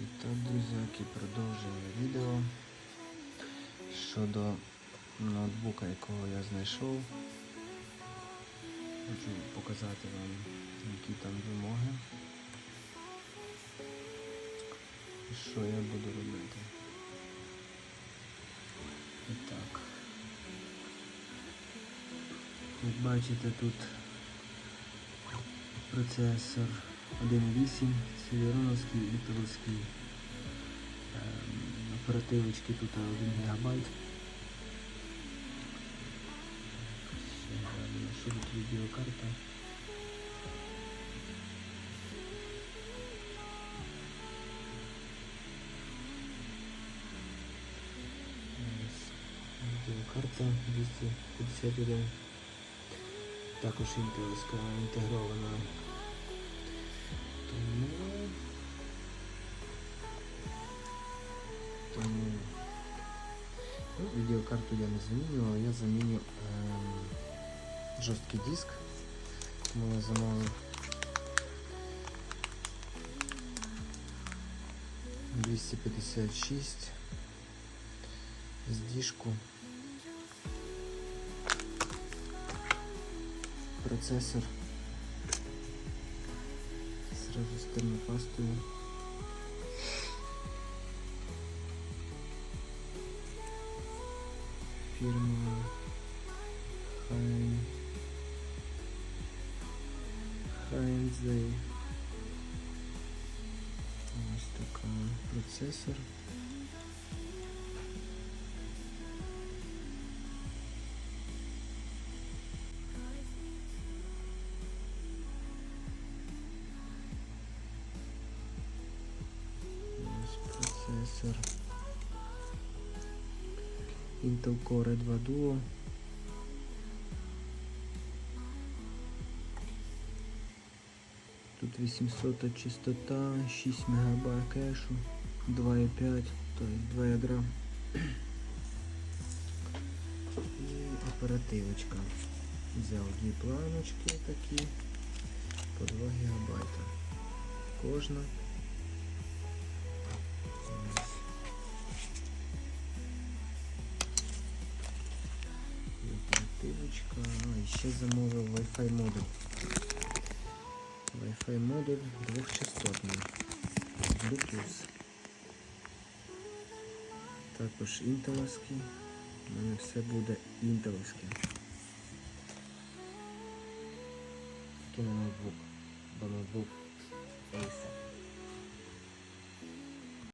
І так, друзяки, продовжуємо відео щодо ноутбука, якого я знайшов. Хочу показати вам, які там вимоги. І що я буду робити. І так. Як бачите, тут процесор 1.8, Celeronovський, Intelовський. Ем, Оперативочки тут 1 ГБ. Що тут відеокарта. Відеокарта 251. Також інтелська інтегрована. Тому ну, відеокарту я не замінював, я заміню ем, жорсткий диск. Тому я замовив 256 з діжку. Процесор сразу з Фірма Хайн Хайнзей. Ось така процесор. Ось процесор. Intel Core 2 Duo. Тут 800 частота, 6 МБ кешу, 2,5, то есть 2 ядра. І оперативочка. Взяв дві планочки такі по 2 ГБ. Кожна. Оперативочка. А, і ще замовив Wi-Fi модуль. Wi-Fi модуль двохчастотний. Bluetooth. Також інтеловський. У мене все буде інтеловське. Такий на ноутбук. Бо ноутбук Acer.